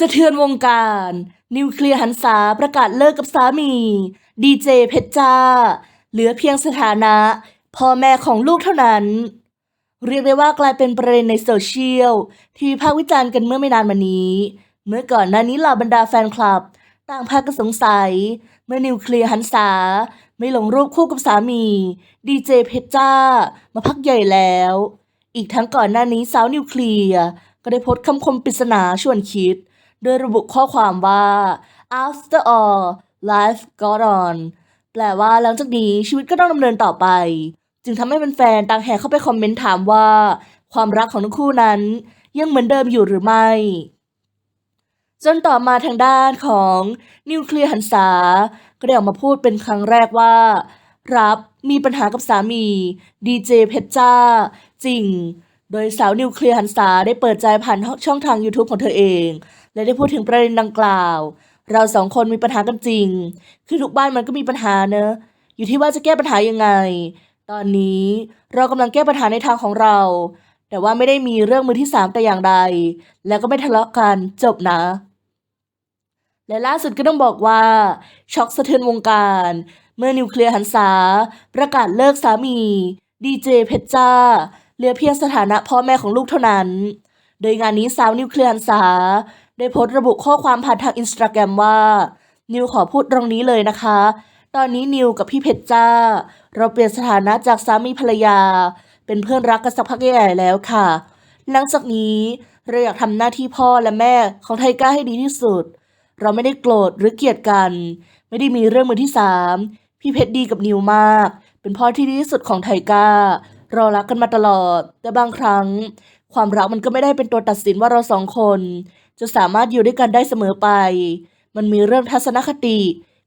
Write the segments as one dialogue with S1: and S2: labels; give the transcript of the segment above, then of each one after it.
S1: สะเทือนวงการ นิวเคลียร์หันษาประกาศเลิกกับสามี ดีเจเพชรจ้า เหลือเพียงสถานะ พ่อแม่ของลูกเท่านั้น เรียกได้ว่ากลายเป็นประเด็นในโซเชียล ที่วิพากษ์วิจารณ์กันเมื่อไม่นานมานี้ เมื่อก่อนหน้านี้เหล่าบรรดาแฟนคลับ ต่างพากันสงสัย เมื่อนิวเคลียร์หันษา ไม่ลงรูปคู่กับสามี ดีเจเพชรจ้า มาพักใหญ่แล้ว อีกทั้งก่อนหน้านี้สาวนิวเคลียร์ก็ได้โพสต์คำคมปริศนาชวนคิด โดยระบุข้อความว่า after all life got on แปลว่าหลังจากนี้ชีวิตก็ต้องดำเนินต่อไป จึงทำให้แฟนๆต่างแห่เข้าไปคอมเมนต์ถามว่า ความรักของทั้งคู่นั้น ยังเหมือนเดิมอยู่หรือไม่ จนต่อมาทางด้านของนิวเคลียร์หันษาก็ได้ออกมาพูดเป็นครั้งแรกว่า รับมีปัญหากับสามีดีเจเพชรจ้า จริง โดยสาวนิวเคลียร์หันษาได้เปิดใจผ่านช่องทาง YouTube ของเธอเอง และได้พูดถึงประเด็นดังกล่าว เราสองคนมีปัญหากันจริง คือทุกบ้านมันก็มีปัญหาเนอะ อยู่ที่ว่าจะแก้ปัญหายังไง ตอนนี้เรากำลังแก้ปัญหาในทางของเรา แต่ว่าไม่ได้มีเรื่องมือที่สามแต่อย่างใด แล้วก็ไม่ทะเลาะกันจบนะ และล่าสุดก็ต้องบอกว่า ช็อกสะเทือนวงการ เมื่อนิวเคลียร์หันษาประกาศเลิกสามีดีเจเพชรจ้า เหลือเพียงสถานะพ่อแม่ของลูกเท่านั้น โดยงานนี้สาวนิวเคลียร์หันษาได้โพสต์ระบุข้อความผ่านทางอินสตาแกรมว่า นิวขอพูดตรงนี้เลยนะคะ ตอนนี้นิวกับพี่เพชรจ้า เราเปลี่ยนสถานะจากสามีภรรยา เป็นเพื่อนรักกันสักพักใหญ่แล้วค่ะ หลังจากนี้เราอยากทำหน้าที่พ่อและแม่ของไทก้าให้ดีที่สุด เราไม่ได้โกรธหรือเกลียดกัน ไม่ได้มีเรื่องมือที่สามพี่เพชรดีกับนิวมาก เป็นพ่อที่ดีที่สุดของไทก้า เรารักกันมาตลอด แต่บางครั้ง ความรักมันก็ไม่ได้เป็นตัวตัดสินว่าเราสองคน จะสามารถอยู่ด้วยกันได้เสมอไป มันมีเรื่องทัศนคติ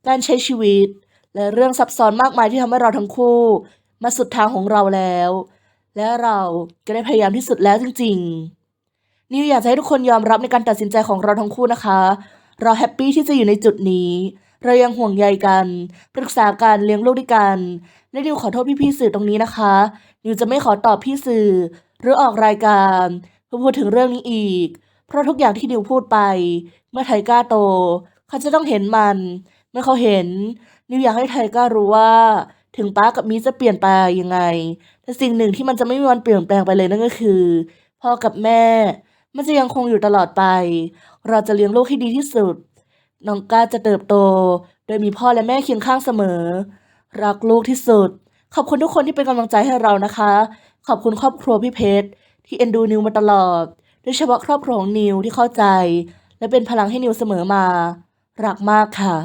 S1: การใช้ชีวิต และเรื่องซับซ้อนมากมายที่ทำให้เราทั้งคู่ มาสุดทางของเราแล้ว และเราก็ได้พยายามที่สุดแล้วจริง ๆ นิวอยากจะให้ทุกคนยอมรับในการตัดสินใจของเราทั้งคู่นะคะ เราแฮปปี้ที่จะอยู่ในจุดนี้ เรายังห่วงใยกัน ปรึกษากันเลี้ยงลูกด้วยกัน และนิวขอโทษพี่ๆสื่อตรงนี้นะคะ นิวจะไม่ขอตอบพี่สื่อ หรือออกรายการเพื่อพูดถึงเรื่องนี้อีก เพราะทุกอย่างที่นิวพูดไป เมื่อไทก้าโต เขาจะต้องเห็นมัน เมื่อเขาเห็น นิวอยากให้ไทก้ารู้ว่า ถึงป้ากับมีจะเปลี่ยนไปยังไง แต่สิ่งหนึ่งที่มันจะไม่มีวันเปลี่ยนแปลงไปเลยนั่นก็คือพ่อกับแม่ มันจะยังคงอยู่ตลอดไป เราจะเลี้ยงลูกให้ดีที่สุด น้องก้าจะเติบโต โดยมีพ่อและแม่เคียงข้างเสมอ รักลูกที่สุด ขอบคุณทุกคนที่เป็นกำลังใจให้เรานะคะ ขอบคุณครอบครัวพี่เพชรที่เอ็นดูนิวมาตลอด โดยเฉพาะครอบครัวของนิวที่เข้าใจ และเป็นพลังให้นิวเสมอมา รักมากค่ะ